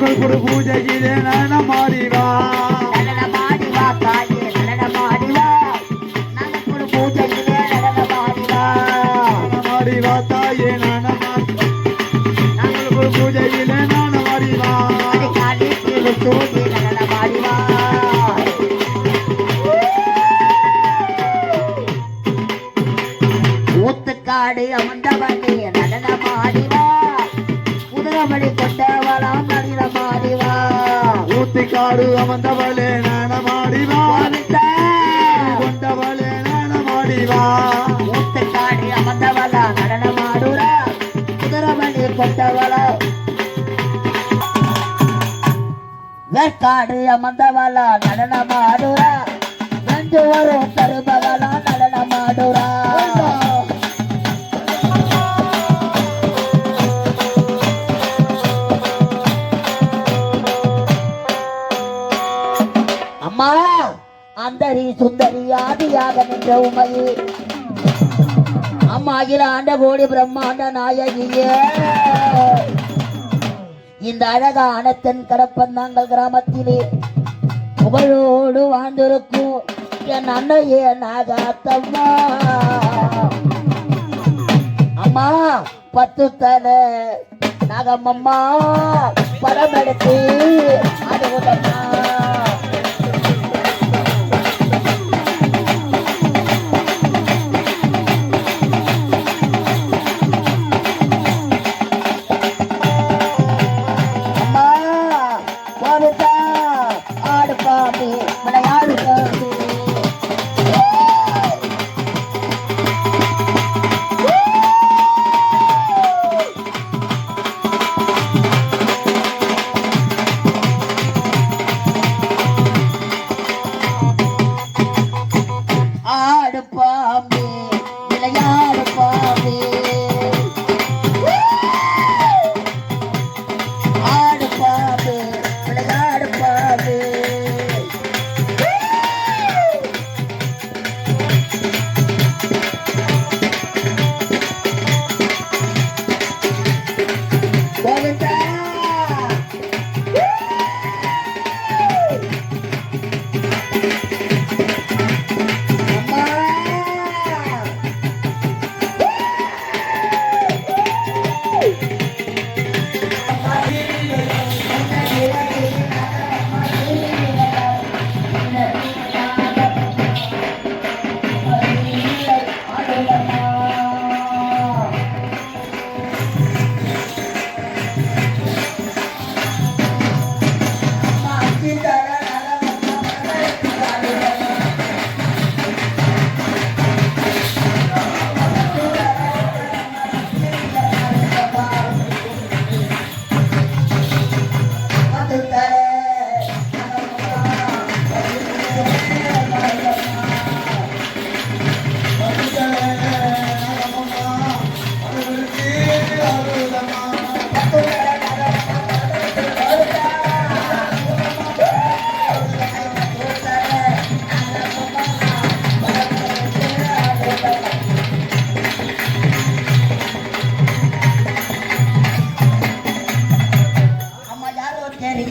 புகழ் குரு பூஜையிலே நடனமாடிவா. நடனமாடிவா தாயே நடனமாடிவா. நலக்குரு பூஜையிலே நடனமாடிவா. நடனமாடிவா தாயே நடனமாடிவா நலக்குரு பூஜையிலே நடனமாடிவா. அடிக்காலி தீவு தூங்கி நடனமாடிவா. ஊத்துக்காடு அமண்டபடி நடனமாடிவா. அமர்ந்தவளே நாணமாடிவா. கோவிந்தா கொண்டவளே நாணமாடிவா. மூத்தக்காடு அமர்ந்தவளா நடனமாடுறா குதிரமணி கொண்டவளா. வேற்காடு அமர்ந்தவளா நடனமாடுறா. நஞ்சு வரும் தருமகளா நடனமாடுறா. சுந்தரி ஆதியாக நின்ற உமையே அம்மா ஆண்ட கோடி பிரம்மாண்ட நாயகியே. இந்த அழகான தென் கடப்பந்தாங்கல் கிராமத்திலே புகழோடு வாழ்ந்திருக்கும் என் அன்னையே நாகாத்தம்மா. அம்மா பத்து தலை நாகம்மம்மா படம் எடுத்து அது அம்மா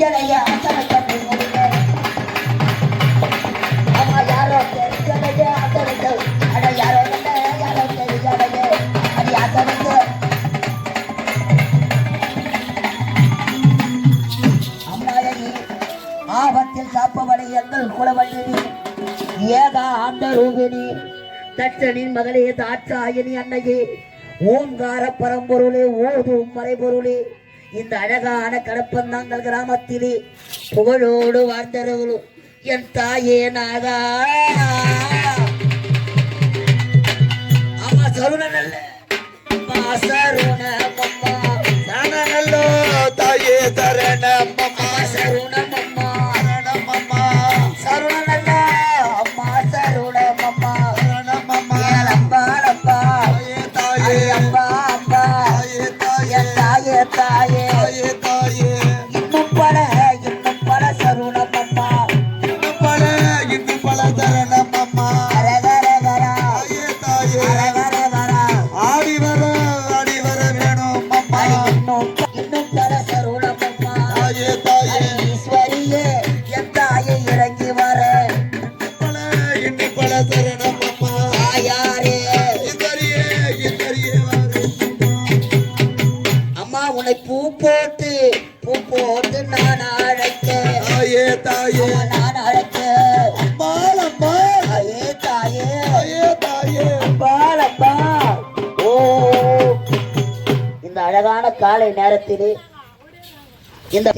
யாரோ தெரியலைய அசலைக்க முடியல அம்மா யாரோ தெரியலைய அசலைக்க அட யாரோ இல்ல யாரோ தெரியலைய அது அசலைக்க அம்மாயி ஆபத்தில் காப்பவனை எங்கள் குலவல்லினி ஏதா ஆண்ட ரூபினி தட்சனின் மகளே தாட்சாயணி அன்னையே. ஓங்கார பரம்பொருளே ஓதும் மறைபொருளே. இந்த அழகான கடப்பந்தாங்கல் கிராமத்திலே புகழோடு வாழ்ந்தவர்களும் என் தாயே நாகா அம்மா சருண நல்ல சருண தாயே தரணம். அம்மா ஈஸ்வரியே என் இறங்கி வர. பல இன்னி பல அம்மா உன்னை பூ போட்டு பூ நான் அழைக்க தாயே தாயே. நான் அழைக்க அம்பாள் அம்மா தாயே தாயே. தாயே தாயே. ஓ. இந்த அழகான காலை நேரத்திலே இந்த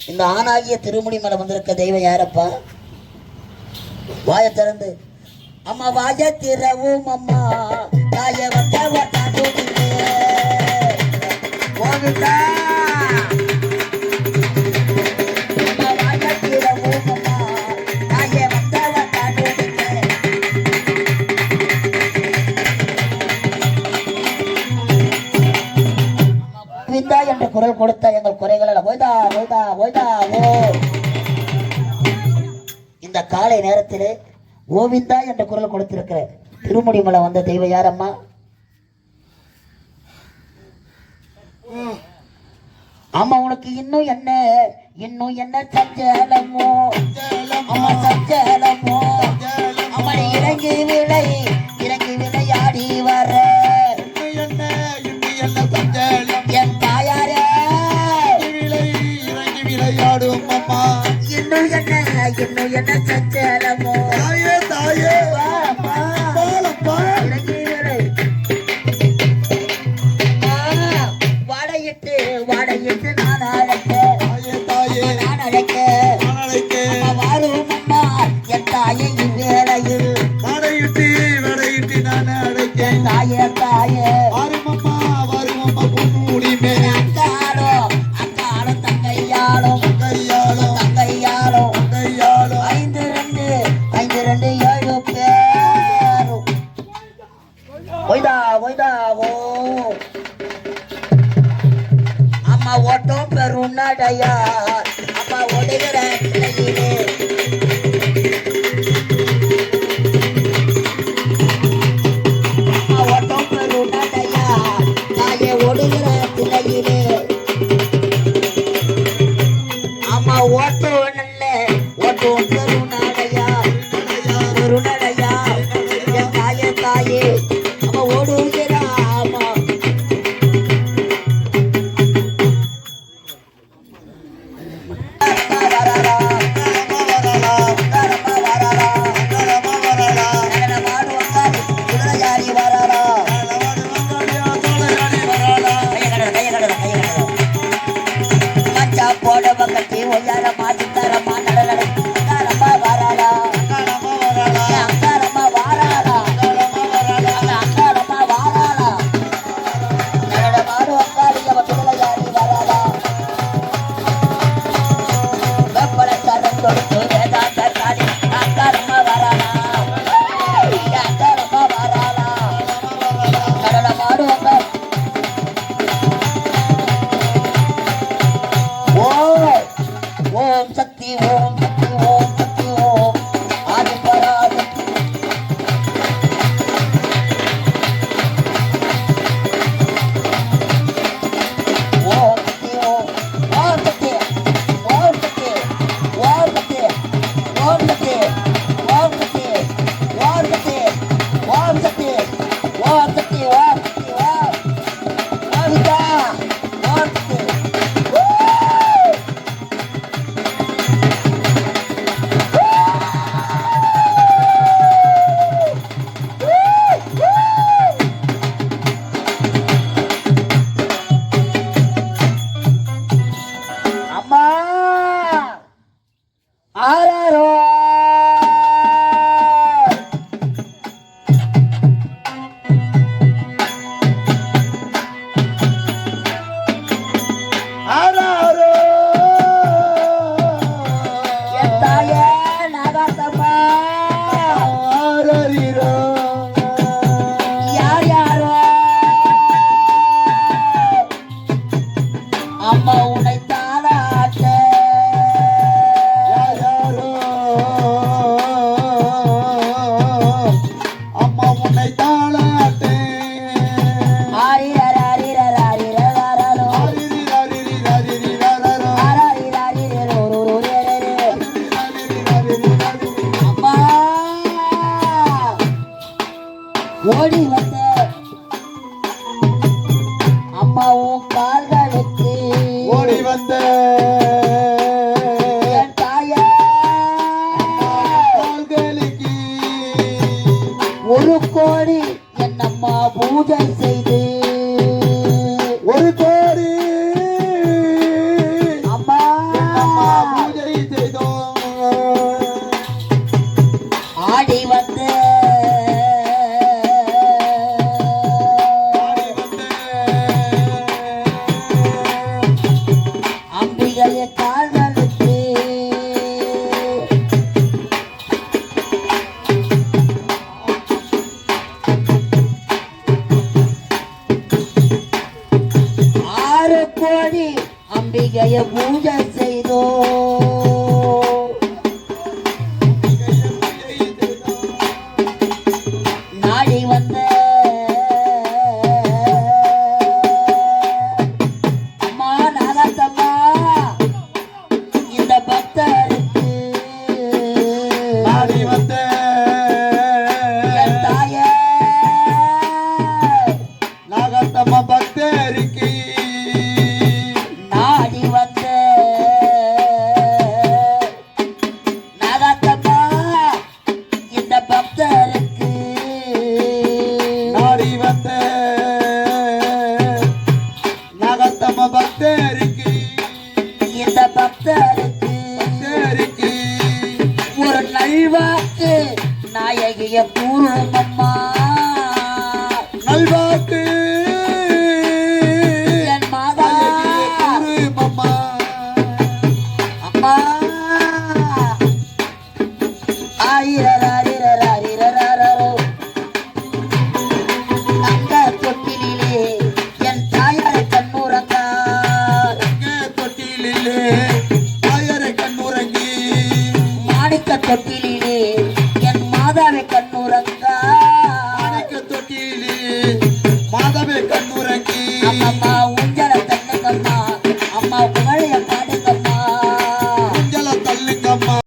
இந்த ஆணாகிய திருமுடி மேல வந்திருக்க தெய்வம் யாரப்பா? வாய திறந்து. அம்மா வாய திறவும் அம்மா. தாய வந்த வாங்க குரல் கொடுத்த எங்கள் காலை நேரத்தில் கோவிந்தா என்ற குரல் கொடுத்திருக்கிற திருமுடிமலை வந்த தெய்வ யாரம்மா? அம்மா உனக்கு இன்னும் என்ன? இன்னும் என்ன சஞ்சலமோ? அம்மா சஞ்சலம் உடையார் அப்பா உடைகிற நிலையிலே அப்பா ஒட்டம் பெருடையார் தாயே. நல்ல ஓட்டு பெருநாள் அம்பிகைய பூஜை செய்தோ நாகத்தம்ம